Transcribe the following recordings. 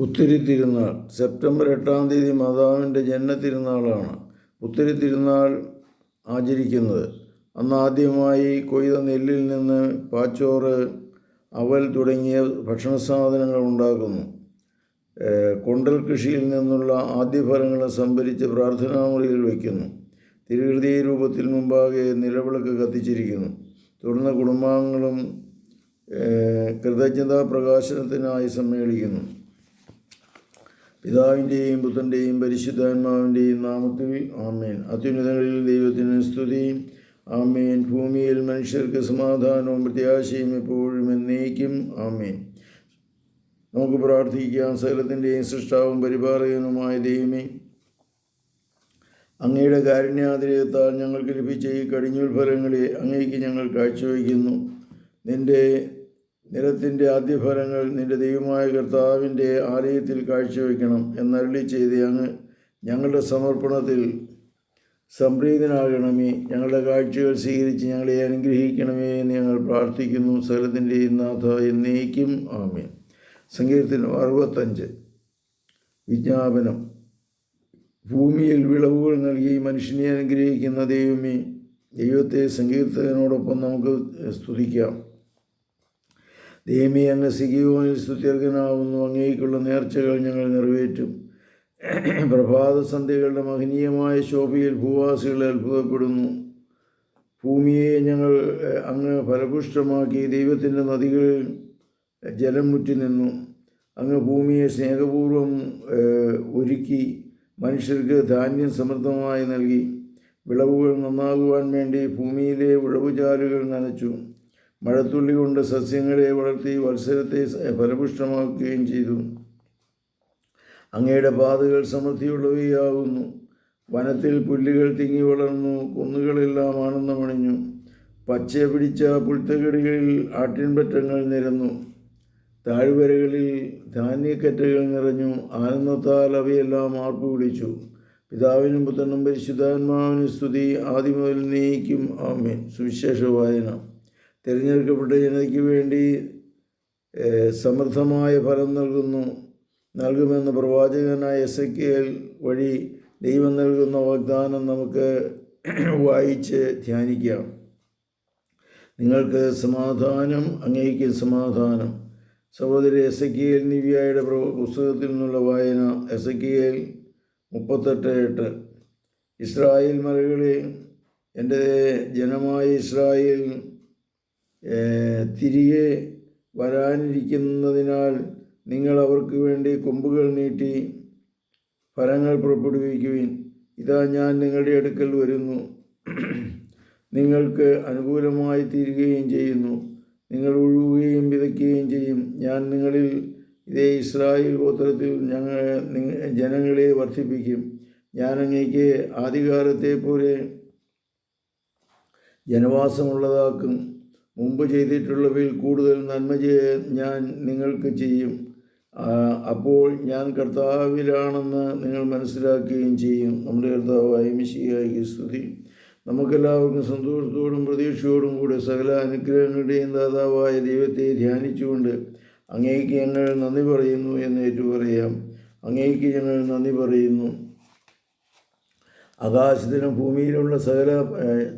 പുത്തിരി തിരുനാൾ September എട്ടാം തീയതി മാതാവിന്റെ ജന്മ തിരുനാളാണ് പുത്തിരി തിരുനാൾ ആചരിക്കുന്നത്. അന്ന് ആദ്യമായി കൊയ്ത നെല്ലിൽ നിന്ന് പാച്ചോറ് അവൽ തുടങ്ങിയ ഭക്ഷണ സാധനങ്ങൾ ഉണ്ടാക്കുന്നു. കൊണ്ടൽ കൃഷിയിൽ നിന്നുള്ള ആദ്യ ആദ്യഫലങ്ങൾ സംഭരിച്ച് പ്രാർത്ഥനാമുറിയിൽ വയ്ക്കുന്നു. തിരുഹൃദയ രൂപത്തിൽ മുമ്പാകെ നിലവിളക്ക് കത്തിച്ചിരിക്കുന്നു. തുടർന്ന് കുടുംബാംഗങ്ങളും കൃതജ്ഞതാ പ്രകാശനത്തിനായി സമ്മേളിക്കുന്നു. പിതാവിന്റെയും പുത്രന്റെയും പരിശുദ്ധാത്മാവിന്റെയും നാമത്തിൽ ആമേൻ. അത്യുന്നതങ്ങളിൽ ദൈവത്തിന് സ്തുതി. ആമേൻ. ഭൂമിയിൽ മനുഷ്യർക്ക് സമാധാനവും പ്രത്യാശയും എപ്പോഴും എന്നേക്കും ആമേൻ. നമുക്ക് പ്രാർത്ഥിക്കാം. സകലത്തിന്റെയും സൃഷ്ടാവും പരിപാലകനുമായ ദൈവമേ അങ്ങയുടെ കാരുണ്യാതിരയത്താൽ ഞങ്ങൾക്ക് ലഭിച്ച ഈ കടിഞ്ഞൂൽ ഫലങ്ങളെ അങ്ങേക്ക് ഞങ്ങൾ കാഴ്ചവയ്ക്കുന്നു. നിന്റെ നിലത്തിന്റെ ആദ്യഫലങ്ങൾ നിന്റെ ദൈവമായ കർത്താവിന്റെ ആലയത്തിൽ കാഴ്ചവെക്കണം എന്നരളി ചെയ്ത് അങ്ങ് ഞങ്ങളുടെ സമർപ്പണത്തിൽ സംപ്രീതനാകണമേ. ഞങ്ങളുടെ കാഴ്ചകൾ സ്വീകരിച്ച് ഞങ്ങളെ അനുഗ്രഹിക്കണമേ എന്ന് ഞങ്ങൾ പ്രാർത്ഥിക്കുന്നു. സ്വലത്തിന്റെ നാഥ എന്നേക്കും. ആമേ സങ്കീർത്തനം അറുപത്തഞ്ച്. വിജ്ഞാപനം. ഭൂമിയിൽ വിളവുകൾ നൽകി മനുഷ്യനെ അനുഗ്രഹിക്കുന്ന ദൈവമേ ദൈവത്തെ സങ്കീർത്തകനോടൊപ്പം നമുക്ക് സ്തുതിക്കാം. ദൈവമേ അങ്ങ് സിഗിയോനിൽ സ്തുത്യർഹനാവുന്നു അങ്ങേക്കുള്ള നേർച്ചകൾ ഞങ്ങൾ നിറവേറ്റും. പ്രഭാത സന്ധ്യകളുടെ മഹനീയമായ ശോഭയിൽ ഭൂവാസികൾ അത്ഭുതപ്പെടുന്നു. ഭൂമിയെ ഞങ്ങൾ അങ്ങ് ഫലപുഷ്ടമാക്കി ദൈവത്തിന്റെ നദികളിൽ ജലം മുറ്റി നിന്നു. അങ്ങ് ഭൂമിയെ സ്നേഹപൂർവം ഏഹ്, ഒരുക്കി മനുഷ്യർക്ക് ധാന്യം സമൃദ്ധമായി നൽകി. വിളവുകൾ നന്നാകുവാൻ വേണ്ടി ഭൂമിയിലെ വിളവുചാലുകൾ നനച്ചു. മഴത്തുള്ളി കൊണ്ട് സസ്യങ്ങളെ വളർത്തി വത്സരത്തെ ഫലപുഷ്ടമാക്കുകയും ചെയ്തു. അങ്ങയുടെ പാതകൾ സമൃദ്ധിയുള്ളവയാകുന്നു. വനത്തിൽ പുല്ലുകൾ തിങ്ങി വളർന്നു കുന്നുകളെല്ലാം ആനന്ദമണിഞ്ഞു പച്ച പിടിച്ച പുൽത്തകടികളിൽ ആട്ടിൻപറ്റങ്ങൾ നിരന്നു. താഴ്വരകളിൽ ധാന്യക്കറ്റകൾ നിറഞ്ഞു. ആനന്ദത്താൽ അവയെല്ലാം ആർപ്പു വിളിച്ചു പിതാവിനും പുത്രനും പരിശുദ്ധാത്മാവിനും സ്തുതി. ആദ്യം മുതൽ നീക്കും ആമേൻ. സുവിശേഷ വായന തിരഞ്ഞെടുക്കപ്പെട്ട ജനതയ്ക്ക് വേണ്ടി സമൃദ്ധമായ ഫലം നൽകുന്നു. നൽകുമെന്ന് പ്രവാചകനായ എസ് വഴി ദൈവം നൽകുന്ന വാഗ്ദാനം നമുക്ക് വായിച്ച് ധ്യാനിക്കാം. നിങ്ങൾക്ക് സമാധാനം അങ്ങേക്ക് സമാധാനം. സഹോദരി എസ് എ കെ എൽ നിവ്യായുടെ പുസ്തകത്തിൽ നിന്നുള്ള വായന എസ് എ കെ എൽ മുപ്പത്തെട്ട് എട്ട്. ഇസ്രായേൽ മലകളെ എന്റെ ജനമായ ഇസ്രായേൽ തിരികെ വരാനിരിക്കുന്നതിനാൽ നിങ്ങൾ അവർക്ക് വേണ്ടി കൊമ്പുകൾ നീട്ടി ഫലങ്ങൾ പുറപ്പെടുവിക്കുവിൻ. ഇതാ ഞാൻ നിങ്ങളുടെ അടുക്കൽ വരുന്നു. നിങ്ങൾക്ക് അനുകൂലമായി തീരുകയും ചെയ്യുന്നു. നിങ്ങൾ ഒഴുകുകയും വിതയ്ക്കുകയും ചെയ്യും. ഞാൻ നിങ്ങളിൽ ഇതേ ഇസ്രായേൽ ഗോത്രത്തിൽ ഞങ്ങൾ ജനങ്ങളെ വർദ്ധിപ്പിക്കും. ഞാൻ അങ്ങേക്ക് ആദികാലത്തെ പോലെ ജനവാസമുള്ളതാക്കും. മുമ്പ് ചെയ്തിട്ടുള്ളവയിൽ കൂടുതൽ നന്മ ഞാൻ നിങ്ങൾക്ക് ചെയ്യും. അപ്പോൾ ഞാൻ കർത്താവിലാണെന്ന് നിങ്ങൾ മനസ്സിലാക്കുകയും ചെയ്യും. നമ്മുടെ കർത്താവായ മിശിയായി സ്തുതി. നമുക്കെല്ലാവർക്കും സന്തോഷത്തോടും പ്രതീക്ഷയോടും കൂടെ സകല അനുഗ്രഹങ്ങളുടെയും ദാതാവായ ദൈവത്തെ ധ്യാനിച്ചുകൊണ്ട് അങ്ങേക്ക് ഞങ്ങൾ നന്ദി പറയുന്നു എന്ന് ഏറ്റുപറയാം. അങ്ങേക്ക് ഞങ്ങൾ നന്ദി പറയുന്നു. ആകാശത്തിനും ഭൂമിയിലുള്ള സകല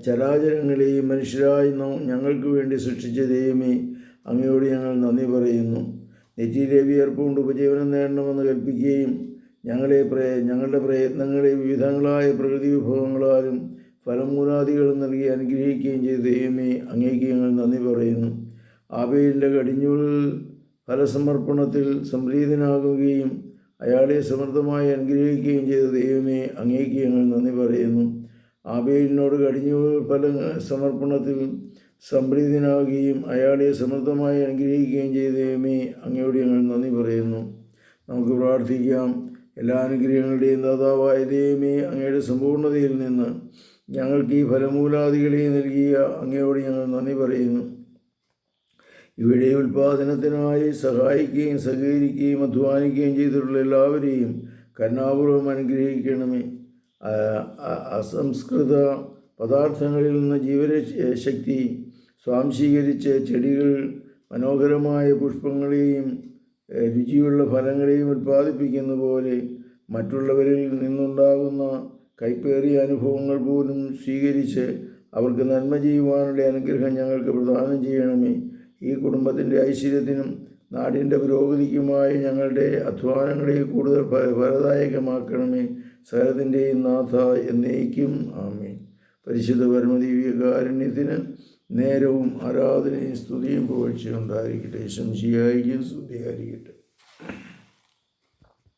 ചരാചരങ്ങളെയും മനുഷ്യരായി ഞങ്ങൾക്ക് വേണ്ടി സൃഷ്ടിച്ച ദൈവമേ അങ്ങയോട് ഞങ്ങൾ നന്ദി പറയുന്നു. നെറ്റിയിലേവി ഏർപ്പുകൊണ്ട് ഉപജീവനം നേടണമെന്ന് കൽപ്പിക്കുകയും ഞങ്ങളെ പ്രയ ഞങ്ങളുടെ പ്രയത്നങ്ങളെ വിവിധങ്ങളായ പ്രകൃതി വിഭവങ്ങളാലും ഫലമൂലാദികളും നൽകി അനുഗ്രഹിക്കുകയും ചെയ്ത ദൈവമേ അങ്ങേക്ക് ഞങ്ങൾ നന്ദി പറയുന്നു. ആബേലിന്റെ കടിഞ്ഞൂൽ ഫലസമർപ്പണത്തിൽ സംപ്രീതനാകുകയും അയാളെ സമൃദ്ധമായി അനുഗ്രഹിക്കുകയും ചെയ്ത ദൈവമേ അങ്ങേക്ക് ഞങ്ങൾ നന്ദി പറയുന്നു. ആബേലിനോട് കടിഞ്ഞൂൽ ഫല സമർപ്പണത്തിൽ സംപ്രീതനാകുകയും അയാളെ സമൃദ്ധമായി അനുഗ്രഹിക്കുകയും ചെയ്ത ദൈവമേ അങ്ങയോട് ഞങ്ങൾ നന്ദി പറയുന്നു. നമുക്ക് പ്രാർത്ഥിക്കാം. എല്ലാ അനുഗ്രഹങ്ങളുടെയും ദാതാവായ ദൈവമേ അങ്ങയുടെ സമ്പൂർണതയിൽ നിന്ന് ഞങ്ങൾക്ക് ഈ ഫലമൂലാദികളെ നൽകിയ അങ്ങയോട് ഞങ്ങൾ നന്ദി പറയുന്നു. ഇവിടെ ഉൽപാദനത്തിനായി സഹായിക്കുകയും സഹകരിക്കുകയും അധ്വാനിക്കുകയും ചെയ്തിട്ടുള്ള എല്ലാവരെയും കരുണാപൂർവം അനുഗ്രഹിക്കണമേ. അസംസ്കൃത പദാർത്ഥങ്ങളിൽ നിന്ന് ജീവശക്തി സ്വാംശീകരിച്ച് ചെടികൾ മനോഹരമായ പുഷ്പങ്ങളെയും രുചിയുള്ള ഫലങ്ങളെയും ഉൽപ്പാദിപ്പിക്കുന്ന പോലെ മറ്റുള്ളവരിൽ നിന്നുണ്ടാകുന്ന കൈപ്പേറിയ അനുഭവങ്ങൾ പോലും സ്വീകരിച്ച് അവർക്ക് നന്മ ചെയ്യുവാനുള്ള അനുഗ്രഹം ഞങ്ങൾക്ക് പ്രദാനം ചെയ്യണമേ. ഈ കുടുംബത്തിന്റെ ഐശ്വര്യത്തിനും നാടിന്റെ പുരോഗതിക്കുമായി ഞങ്ങളുടെ അധ്വാനങ്ങളെ കൂടുതൽ ഫലദായകമാക്കണമേ. സകലത്തിന്റെയും നാഥ എന്നേക്കും ആമേ പരിശുദ്ധ പരമദീവികാരുണ്യത്തിന് നേരവും ആരാധനയും സ്തുതിയും പുകഴ്ചയുണ്ടായിരിക്കട്ടെ ശംശിയായിരിക്കും സ്തുതിയായിരിക്കട്ടെ.